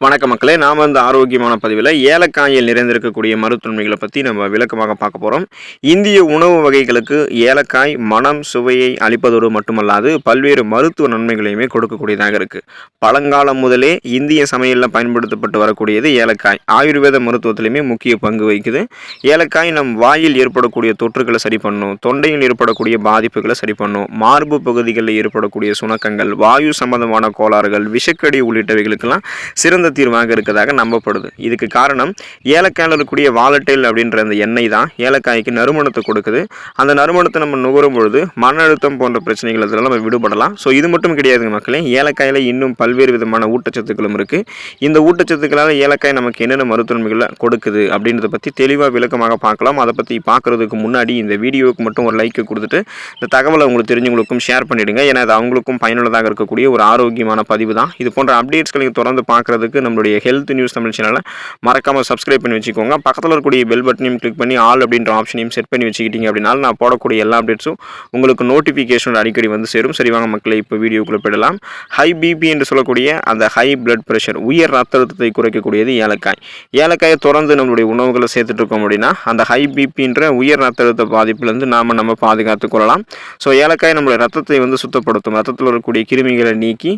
வணக்க மக்களே நாம் இந்த ஆரோக்கியமான பதிவில் ஏலக்காயில் நிறைந்திருக்கக்கூடிய மருத்துவமைகளை பற்றி நம்ம விளக்கமாக பார்க்க போகிறோம் இந்திய உணவு வகைகளுக்கு ஏலக்காய் மனம் சுவையை அளிப்பதோடு மட்டுமல்லாது பல்வேறு மருத்துவ நன்மைகளையுமே கொடுக்கக்கூடியதாக இருக்குது பழங்காலம் முதலே இந்திய சமையலில் பயன்படுத்தப்பட்டு வரக்கூடியது ஏலக்காய். ஆயுர்வேத மருத்துவத்திலையுமே முக்கிய பங்கு வகிக்குது. ஏலக்காய் நம் வாயில் ஏற்படக்கூடிய தொற்றுகளை சரி பண்ணும் தொண்டையில் ஏற்படக்கூடிய பாதிப்புகளை சரி பண்ணும் மார்பு பகுதிகளில் ஏற்படக்கூடிய சுணக்கங்கள் வாயு சம்பந்தமான கோளாறுகள் விஷக்கடி உள்ளிட்டவைகளுக்கெல்லாம் சிறந்த தீர்வாக இருக்கிறதாக நம்பப்படுது. இதுக்கு காரணம் ஏலக்காயில் இருக்கக்கூடிய வாலட்டைல் அப்படின்ற அந்த எண்ணெய் தான். ஏலக்காய்க்கு நறுமணத்தை கொடுக்குது. அந்த நறுமணத்தை நம்ம நுகரும் பொழுது மன அழுத்தம் போன்ற பிரச்சனைகள் இதெல்லாம் நம்ம விடுபடலாம். ஸோ இது மட்டும் கிடையாதுங்க மக்களே. ஏலக்காயில் இன்னும் பல்வேறு விதமான ஊட்டச்சத்துக்களும் இருக்குது இந்த ஊட்டச்சத்துக்களால் ஏலக்காய் நமக்கு என்னென்ன மருத்துவமைகளை கொடுக்குது அப்படின்றத பற்றி தெளிவாக விளக்கமாக பார்க்கலாம். அதை பற்றி பார்க்குறதுக்கு முன்னாடி இந்த வீடியோவுக்கு மட்டும் ஒரு லைக்கை கொடுத்துட்டு இந்த தகவலை உங்களுக்கு தெரிஞ்சவங்களுக்கும் ஷேர் பண்ணிவிடுங்க ஏன்னா அது அவங்களுக்கும் பயனுள்ளதாக இருக்கக்கூடிய ஒரு ஆரோக்கியமான பதிவு தான். இது போன்ற அப்டேட்ஸ்களை தொடர்ந்து பார்க்குறதுக்கு நம்மளுடைய ஹெல்த் நியூஸ் தமிழ் சேனலை மறக்காமல் சப்ஸ்கிரைப் பண்ணி வச்சுக்கோங்க. பக்கத்தில் இருக்கக்கூடிய பெல் பட்டனையும் கிளிக் பண்ணி ஆல் அப்படின்ற ஆப்ஷனையும் செட் பண்ணி வச்சுக்கிட்டீங்க அப்படின்னா நான் போடக்கூடிய எல்லா அப்டேட்ஸும் உங்களுக்கு நோட்டிஃபிகேஷன் அடிக்கடி வந்து சேரும். சரி வாங்க மக்களை இப்போ வீடியோக்குள்ளே போயிடலாம். ஹை பிபி என்று சொல்லக்கூடிய அந்த ஹை பிளட் ப்ரெஷர் உயர் ரத்த அழுத்தத்தை குறைக்கக்கூடியது ஏலக்காய். ஏலக்காயை தொடர்ந்து நம்மளுடைய உணவுகளை சேர்த்துட்டு இருக்கோம் அப்படின்னா அந்த ஹை பிபின்ற உயர் ரத்த அழுத்த பாதிப்புலேருந்து நாம் நம்ம பாதுகாத்து கொள்ளலாம். ஸோ ஏலக்காய் நம்மளுடைய ரத்தத்தை வந்து சுத்தப்படுத்தும். ரத்தத்தில் இருக்கக்கூடிய கிருமிகளை நீக்கி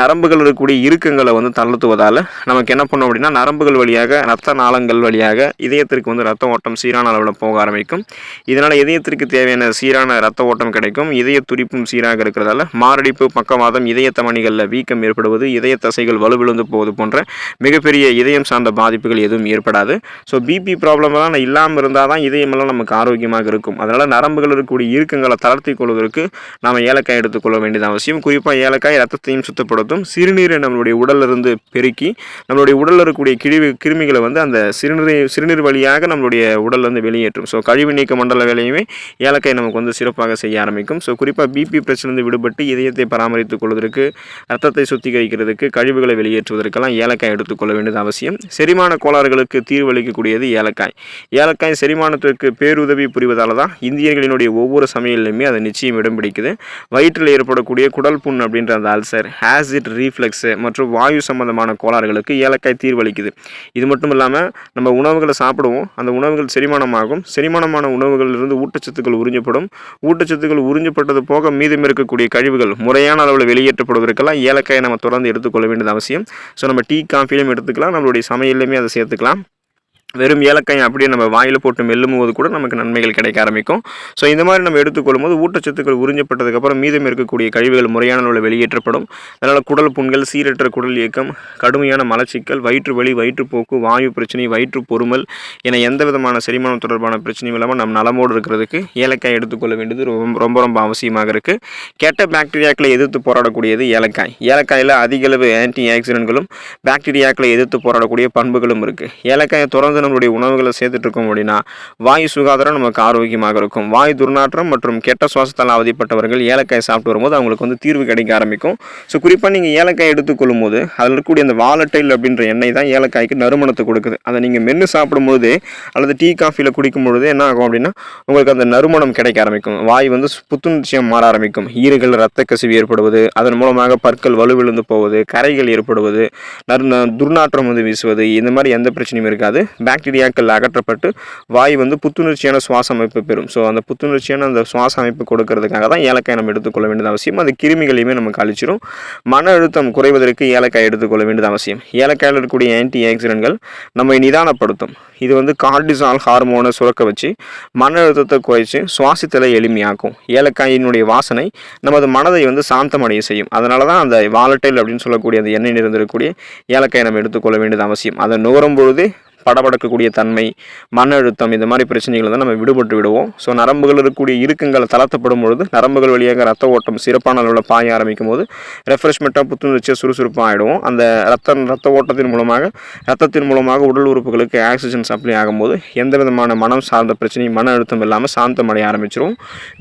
நரம்புகள் இருக்கக்கூடிய இறுக்கங்களை வந்து தளர்த்துவதால் நமக்கு என்ன பண்ணும் அப்படின்னா நரம்புகள் வழியாக ரத்த நாளங்கள் வழியாக இதயத்திற்கு வந்து ரத்த ஓட்டம் சீரான அளவில் போக ஆரம்பிக்கும். இதனால் இதயத்திற்கு தேவையான சீரான ரத்த ஓட்டம் கிடைக்கும். இதய துடிப்பும் சீராக இருக்கிறதால மாரடைப்பு பக்கவாதம் இதய தமணிகளில் வீக்கம் ஏற்படுவது இதய தசைகள் வலுவிழுந்து போவது போன்ற மிகப்பெரிய இதயம் சார்ந்த பாதிப்புகள் எதுவும் ஏற்படாது. ஸோ பிபி ப்ராப்ளம்லாம் இல்லாமல் இருந்தால் தான் இதயமெல்லாம் நமக்கு ஆரோக்கியமாக இருக்கும். அதனால் நரம்புகள் இருக்கக்கூடிய இருக்கங்களை தளர்த்தி கொள்வதற்கு நாம் ஏலக்காய் எடுத்துக்கொள்ள வேண்டியது அவசியம். குறிப்பாக ஏலக்காய் ரத்தத்தையும் சுத்தப்படுத்தும். சிறுநீரை நம்மளுடைய உடலிருந்து இருந்து பெருக்கி நம்மளுடைய உடலில் இருக்கக்கூடிய கிருமி கிருமிகளை வந்து அந்த சிறுநீர் சிறுநீர் வழியாக நம்மளுடைய உடல் வந்து வெளியேற்றும். ஸோ கழிவு நீக்க மண்டல வேலையுமே ஏலக்காய் நமக்கு வந்து சிறப்பாக செய்ய ஆரம்பிக்கும். ஸோ குறிப்பாக பிபி பிரச்சனை விடுபட்டு இதயத்தை பராமரித்துக் கொள்வதற்கு ரத்தத்தை சுத்திகரிக்கிறதுக்கு கழிவுகளை வெளியேற்றுவதற்கெல்லாம் ஏலக்காய் எடுத்துக்கொள்ள வேண்டியது அவசியம். செரிமான கோளாறுகளுக்கு தீர்வளிக்கக்கூடியது ஏலக்காய். ஏலக்காய் செரிமானத்திற்கு பேருதவி புரிவதால் தான் இந்தியர்களினுடைய ஒவ்வொரு சமையல்லையுமே அது நிச்சயம் இடம் பிடிக்குது. வயிற்றில் ஏற்படக்கூடிய குடல் புண் அப்படின்ற அந்த அல்சர் ஆசிட் ரீஃப்ளெக்ஸ் மற்றும் வாயு சம்பந்தமான கோளாறுகளுக்கு ஏலக்காய் தீர்வளிக்குது. இது மட்டும் இல்லாமல் நம்ம உணவுகளை சாப்பிடுவோம். அந்த உணவுகள் செரிமானமாகும். செரிமானமான உணவுகளிலிருந்து ஊட்டச்சத்துக்கள் உறிஞ்சப்படும். ஊட்டச்சத்துக்கள் உறிஞ்சப்பட்டது போக மீதம் இருக்கக்கூடிய கழிவுகள் முறையான அளவில் வெளியேற்றப்படுவதற்கெல்லாம் ஏலக்காயை நம்ம தொடர்ந்து எடுத்துக்கொள்ள வேண்டியது அவசியம். ஸோ நம்ம டீ காஃபிலையும் எடுத்துக்கலாம். நம்மளுடைய சமையல்லையுமே அதை சேர்த்துக்கலாம். வெறும் ஏலக்காய் அப்படியே நம்ம வாயில் போட்டு மெல்லும் போது கூட நமக்கு நன்மைகள் கிடைக்க ஆரம்பிக்கும். ஸோ இந்த மாதிரி நம்ம எடுத்துக்கொள்ளும் போது ஊட்டச்சத்துக்கள் உறிஞ்சப்பட்டதுக்கப்புறம் மீதம் இருக்கக்கூடிய கழிவுகள் முறையான அளவில் வெளியேற்றப்படும். அதனால் குடல் புண்கள் சீரற்ற குடல் இயக்கம் கடுமையான மலச்சிக்கல் வயிற்று வலி வயிற்றுப்போக்கு வாயு பிரச்சனை வயிற்று பொறுமல் என எந்த விதமான செரிமானம் தொடர்பான பிரச்சனையும் இல்லாமல் நம்ம நலமோடு இருக்கிறதுக்கு ஏலக்காய் எடுத்துக்கொள்ள வேண்டியது ரொம்ப ரொம்ப ரொம்ப அவசியமாக இருக்குது கெட்ட பாக்டீரியாக்களை எதிர்த்து போராடக்கூடியது ஏலக்காய். ஏலக்காயில் அதிகளவு ஆன்டி ஆக்சிடென்ட்களும் பாக்டீரியாக்களை எதிர்த்து போராடக்கூடிய பண்புகளும் இருக்குது ஏலக்காயை தொடர்ந்து நம்மளுடைய உணவுகளை சேர்த்துட்ருக்கோம் அப்படின்னா வாயு சுகாதாரம் நமக்கு ஆரோக்கியமாக இருக்கும். வாயு துர்நாற்றம் மற்றும் கெட்ட சுவாசத்தால் அவதிப்பட்டவர்கள் ஏலக்காய் சாப்பிட்டு வரும்போது அவங்களுக்கு வந்து தீர்வு கிடைக்க ஆரம்பிக்கும். ஸோ குறிப்பாக நீங்கள் ஏலக்காய் எடுத்துக்கொள்ளும் போது அதில் இருக்கக்கூடிய அந்த வாலட்டைல் அப்படின்ற எண்ணெய் தான் ஏலக்காய்க்கு நறுமணத்தை கொடுக்குது. அதை நீங்கள் மென்று சாப்பிடும்போது அல்லது டீ காஃபியில் குடிக்கும் பொழுது என்ன ஆகும் அப்படின்னா உங்களுக்கு அந்த நறுமணம் கிடைக்க ஆரம்பிக்கும். வாய் வந்து புத்துணர்ச்சியாக மாற ஆரம்பிக்கும். ஈறுகள் ரத்த கசிவு ஏற்படுவது அதன் மூலமாக பற்கள் வலுவிழுந்து போவது கரைகள் ஏற்படுவது நறு துர்நாற்றம் வந்து வீசுவது இந்த மாதிரி எந்த பிரச்சனையும் இருக்காது. பாக்டீரியாக்கள் அகற்றப்பட்டு வாய் வந்து புத்துணர்ச்சியான சுவாச அமைப்பு பெறும். ஸோ அந்த புத்துணர்ச்சியான அந்த சுவாச அமைப்பு கொடுக்கறதுக்காக தான் ஏலக்காய் நம்ம எடுத்துக்கொள்ள வேண்டியது அவசியம். அது கிருமிகளையுமே நமக்கு அழிச்சிரும். மன அழுத்தம் குறைவதற்கு ஏலக்காய் எடுத்துக்கொள்ள வேண்டியது அவசியம். ஏலக்காயில் இருக்கக்கூடிய ஆன்டி ஆக்சிடென்ட்கள் நம்மை நிதானப்படுத்தும். இது வந்து கார்டிசால் ஹார்மோனை சுரக்க வச்சு மன அழுத்தத்தை குறைச்சி சுவாசித்தலை எளிமையாக்கும். ஏலக்காயினுடைய வாசனை நமது மனதை வந்து சாந்தமடைய செய்யும். அதனால தான் அந்த வாலட்டைல் அப்படின்னு சொல்லக்கூடிய அந்த எண்ணெய் நிறந்திருக்கக்கூடிய ஏலக்காயை நம்ம எடுத்துக்கொள்ள வேண்டியது அவசியம். அதை நுகரும் பொழுது படபடக்கக்கூடிய தன்மை மன அழுத்தம் இந்த மாதிரி பிரச்சனைகள் தான் நம்ம விடுபட்டு விடுவோம். ஸோ நரம்புகள் இருக்கக்கூடிய இறுக்கங்கள் தளர்த்தப்படும் பொழுது நரம்புகள் வழியாக ரத்த ஓட்டம் சிறப்பான அளவில் பாய ஆரம்பிக்கும் போது ரெஃப்ரெஷ்மெண்ட்டாக புத்துணர்ச்சியாக சுறுசுறுப்பாக ஆகிடுவோம் அந்த ரத்த ரத்த ஓட்டத்தின் மூலமாக ரத்தத்தின் மூலமாக உடல் உறுப்புகளுக்கு ஆக்சிஜன் சப்ளை ஆகும்போது எந்த விதமான மனம் சார்ந்த பிரச்சனையும் மன அழுத்தம் இல்லாமல் சாந்தமடைய ஆரம்பிச்சிரும்.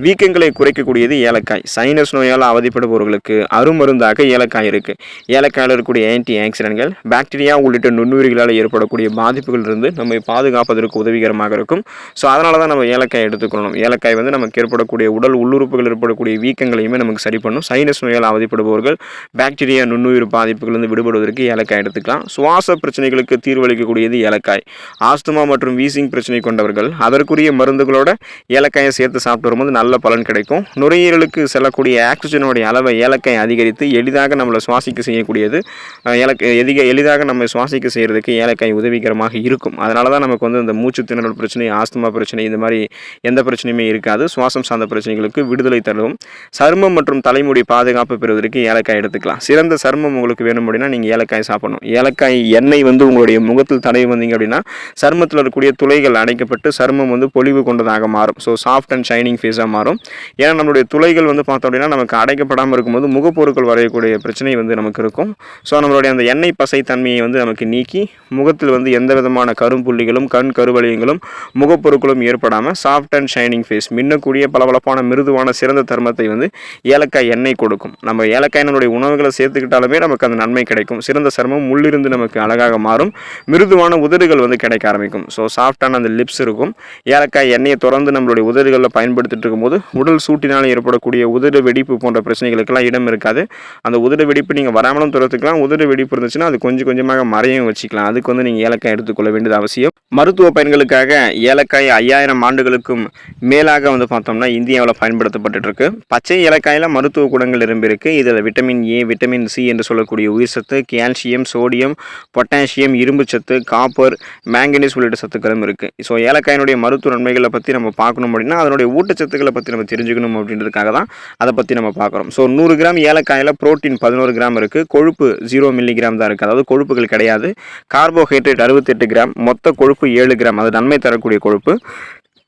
வீக்கங்களை குறைக்கக்கூடியது ஏலக்காய். சைனஸ் நோயால் அவதிப்படுபவர்களுக்கு அருமருந்தாக ஏலக்காய் இருக்குது ஏலக்காயில் இருக்கக்கூடிய ஆன்டி ஆக்சிடென்ட்கள் பாக்டீரியா உள்ளிட்ட நுண்ணுயிர்களால் ஏற்படக்கூடிய பாதிப்புகள் பாதிப்புகளிலிருந்து நம்மை பாதுகாப்பதற்கு உதவிகரமாக இருக்கும். ஸோ அதனால தான் நம்ம ஏலக்காய் எடுத்துக்கொள்ளணும் ஏலக்காய் வந்து நமக்கு ஏற்படக்கூடிய உடல் உள்ளுறுப்புகள் ஏற்படக்கூடிய வீக்கங்களையுமே நமக்கு சரி பண்ணும். சைனஸ் நோயால் அவதிப்படுபவர்கள் பாக்டீரியா நுண்ணுயிர் பாதிப்புகளிலிருந்து விடுபடுவதற்கு ஏலக்காய் எடுத்துக்கலாம். சுவாச பிரச்சனைகளுக்கு தீர்வளிக்கக்கூடியது ஏலக்காய். ஆஸ்துமா மற்றும் வீசிங் பிரச்சனை கொண்டவர்கள் அதற்குரிய மருந்துகளோட ஏலக்காயை சேர்த்து சாப்பிட்டு வரும்போது நல்ல பலன் கிடைக்கும். நுரையீரலுக்கு செல்லக்கூடிய ஆக்சிஜனுடைய அளவை ஏலக்காய் அதிகரித்து எளிதாக நம்மளை சுவாசிக்க செய்யக்கூடியது ஏலக்காய் எதிக எளிதாக நம்ம சுவாசிக்க செய்கிறதுக்கு ஏலக்காய் உதவிகரமாக இருக்கும். அதனால தான் நமக்கு வந்து இந்த மூச்சு திணறல் பிரச்சனை ஆஸ்துமா பிரச்சனை இந்த மாதிரி எந்த பிரச்சனையுமே இருக்காது. சுவாசம் சார்ந்த பிரச்சனைகளுக்கு விடுதலை தரும். சருமம் மற்றும் தலைமுடி பாதுகாப்பு பெறுவதற்கு ஏலக்காய் எடுத்துக்கலாம். சிறந்த சருமம் உங்களுக்கு வேணும் அப்படின்னா நீங்கள் ஏலக்காய் சாப்பிடணும். ஏலக்காய் எண்ணெய் வந்து உங்களுடைய முகத்தில் தடவி வந்தீங்க அப்படின்னா சருமத்தில் இருக்கக்கூடிய துளைகள் அடைக்கப்பட்டு சருமம் வந்து பொலிவு கொண்டதாக மாறும். ஸோ சாஃப்ட் அண்ட் ஷைனிங் ஃபேஸாக மாறும். ஏன்னா நம்மளுடைய துளைகள் வந்து பார்த்தோம் அப்படின்னா நமக்கு அடைக்கப்படாமல் இருக்கும்போது முகப்பொருட்கள் வரையக்கூடிய பிரச்சனை வந்து நமக்கு இருக்கும். ஸோ நம்மளுடைய அந்த எண்ணெய் பசை தன்மையை வந்து நமக்கு நீக்கி முகத்தில் வந்து எந்த விதமான கரும்புள்ளிகளும் கண் கருவளையங்களும் முகப்பொருட்களும் ஏற்படாமல் சாஃப்ட் அண்ட் ஷைனிங் ஃபேஸ் மின்னக்கூடிய பளபளப்பான மிருதுவான சிறந்த தர்மத்தை வந்து ஏலக்காய் எண்ணெய் கொடுக்கும். நம்ம ஏலக்காய் நம்மளுடைய உணவுகளை சேர்த்துக்கிட்டாலுமே நமக்கு அந்த நன்மை கிடைக்கும். சிறந்த சர்மம் உள்ளிருந்து நமக்கு அழகாக மாறும். மிருதுவான உதடுகள் வந்து கிடைக்க ஆரம்பிக்கும். ஸோ சாஃப்டான அந்த லிப்ஸ் இருக்கும். ஏலக்காய் எண்ணெயை தொடர்ந்து நம்மளுடைய உதடுகளில் பயன்படுத்திட்டு இருக்கும்போது உடல் சூட்டினால் ஏற்படக்கூடிய உதடு வெடிப்பு போன்ற பிரச்சனைகளுக்கெல்லாம் இடம் இருக்காது. அந்த உதடு வெடிப்பு நீங்கள் வராமலும் துரத்துக்கலாம் உதடு வெடிப்பு இருந்துச்சுன்னா அது கொஞ்சம் கொஞ்சமாக மறையும் வச்சுக்கலாம். அதுக்கு வந்து நீங்கள் ஏலக்காய் எடுத்துக்கொள்ள வேண்டியது அவசியம். மருத்துவ பயன்களுக்காக ஏலக்காய் ஐயாயிரம் ஆண்டுகளுக்கும் மேலாக வந்து பார்த்தோம்னா இந்தியாவில் பயன்படுத்தப்பட்டு இருக்கு பச்சை ஏலக்காயில் மருத்துவ குணங்கள் நிரம்பியிருக்கு. இதில் விட்டமின் ஏ விட்டமின் சி என்று சொல்லக்கூடிய உயிர் சத்து கால்சியம் சோடியம் பொட்டாசியம் இரும்பு சத்து காப்பர் மேங்கனீஸ் உள்ளிட்ட சத்துக்களும் இருக்குது ஸோ ஏலக்காயினுடைய மருத்துவ நன்மைகளை பற்றி நம்ம பார்க்கணும் அப்படின்னா அதனுடைய ஊட்டச்சத்துக்களை பற்றி நம்ம தெரிஞ்சுக்கணும் அப்படின்றதுக்காக தான் அதை பற்றி நம்ம பார்க்குறோம். ஸோ நூறு கிராம் ஏலக்காயில் புரோட்டீன் பதினோரு கிராம் இருக்குது கொழுப்பு ஜீரோ மில்லிகிராம் தான் இருக்குது அதாவது கொழுப்புகள் கிடையாது. கார்போஹைட்ரேட் அறுபத்தெட்டு கிராம் மொத்த கொழுப்பு ஏழு கிராம். அது நன்மை தரக்கூடிய கொழுப்பு.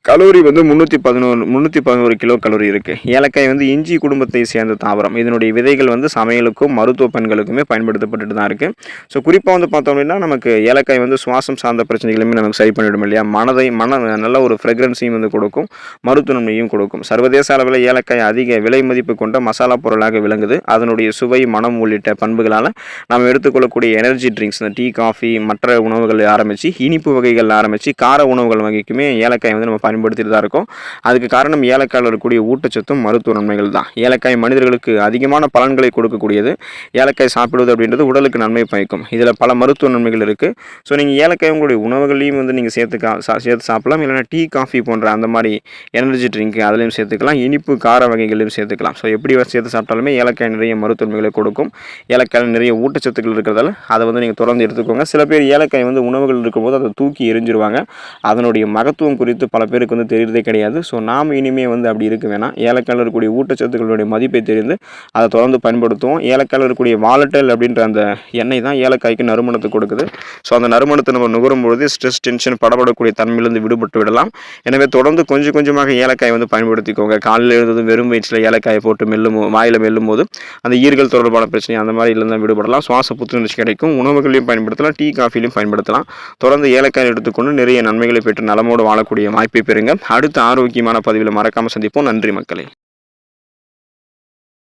கலோரி வந்து முந்நூற்றி பதினோரு முந்நூற்றி பதினோரு கிலோ கலோரி இருக்குது ஏலக்காய் வந்து இஞ்சி குடும்பத்தை சேர்ந்த தாவரம். இதனுடைய விதைகள் வந்து சமையலுக்கும் மருத்துவ பயன்களுக்குமே பயன்படுத்தப்பட்டுட்டு தான் இருக்குது ஸோ குறிப்பாக வந்து பார்த்தோம் அப்படின்னா நமக்கு ஏலக்காய் வந்து சுவாசம் சார்ந்த பிரச்சனைகளுமே நமக்கு சரி பண்ணிவிடும் இல்லையா? மனதை மன நல்ல ஒரு ஃப்ரெக்ரன்ஸையும் வந்து கொடுக்கும் மருத்துவ நன்மையும் கொடுக்கும். சர்வதேச அளவில் ஏலக்காய் அதிக விலை மதிப்பு கொண்ட மசாலா பொருளாக விளங்குது. அதனுடைய சுவை மனம் உள்ளிட்ட பண்புகளால் நாம் எடுத்துக்கொள்ளக்கூடிய எனர்ஜி ட்ரிங்க்ஸ் இந்த டீ காஃபி மற்ற உணவுகள் ஆரம்பித்து இனிப்பு வகைகள் ஆரம்பித்து கார உணவுகள் வகைக்குமே ஏலக்காய் வந்து நம்ம பயன்படுத்திட்டு தான் இருக்கோம். அதுக்கு காரணம் ஏலக்காயில் இருக்கக்கூடிய ஊட்டச்சத்தும் மருத்துவ நன்மைகள் தான். ஏலக்காய் மனிதர்களுக்கு அதிகமான பலன்களை கொடுக்கக்கூடியது. ஏலக்காய் சாப்பிடுவது அப்படின்றது உடலுக்கு நன்மை பயக்கும். இதில் பல மருத்துவ நன்மைகள் இருக்குது ஸோ நீங்கள் ஏலக்காய் உங்களுடைய உணவுகளையும் வந்து நீங்கள் சேர்த்து கா சா- சேர்த்து சாப்பிடலாம். இல்லைனா டீ காஃபி போன்ற அந்த மாதிரி எனர்ஜி ட்ரிங்க் அதுலேயும் சேர்த்துக்கலாம். இனிப்பு கார வகைகளையும் சேர்த்துக்கலாம். ஸோ எப்படி சேர்த்து சாப்பிட்டாலுமே ஏலக்காய் நிறைய மருத்துவ நன்மைகளை கொடுக்கும். ஏலக்காயில் நிறைய ஊட்டச்சத்துக்கள் இருக்கிறதால அதை வந்து நீங்கள் தொடர்ந்து எடுத்துக்கோங்க. சில பேர் ஏலக்காய் வந்து உணவுகள் இருக்கும்போது அதை தூக்கி எரிஞ்சிருவாங்க. அதனுடைய மகத்துவம் குறித்து பல பேருக்கு வந்து தெரியறதே கிடையாது. ஸோ நாம் இனிமே வந்து அப்படி இருக்க வேணாம். ஏலக்காயில் இருக்கக்கூடிய ஊட்டச்சத்துக்களுடைய மதிப்பை தெரிந்து அதை தொடர்ந்து பயன்படுத்துவோம். ஏலக்காயில் இருக்கக்கூடிய வாலட்டல் அப்படின்ற அந்த எண்ணெய் தான் ஏலக்காய்க்கு நறுமணத்தை கொடுக்குது. ஸோ அந்த நறுமணத்தை நம்ம நுகரும் பொழுது ஸ்ட்ரெஸ் டென்ஷன் படப்படக்கூடிய தன்மையிலிருந்து விடுபட்டு விடலாம். எனவே தொடர்ந்து கொஞ்சம் கொஞ்சமாக ஏலக்காய் வந்து பயன்படுத்திக்கோங்க. காலையில் எழுந்ததும் வெறும் வயிற்றில் ஏலக்காயை போட்டு மெல்லும் வாயில் மெல்லும் போது அந்த ஈர்கள் தொடர்பான பிரச்சனை அந்த மாதிரி இருந்தால் விடுபடலாம். சுவாச புத்துணர்ச்சி கிடைக்கும். உணவுகளையும் பயன்படுத்தலாம். டீ காஃபிலையும் பயன்படுத்தலாம். தொடர்ந்து ஏலக்காய் எடுத்துக்கொண்டு நிறைய நன்மைகளை பெற்று நலமோடு வாழக்கூடிய வாய்ப்பை பெறுங்க. அடுத்த ஆரோக்கியமான பதிவில் மறக்காமல் சந்திப்போம். நன்றி மக்களே.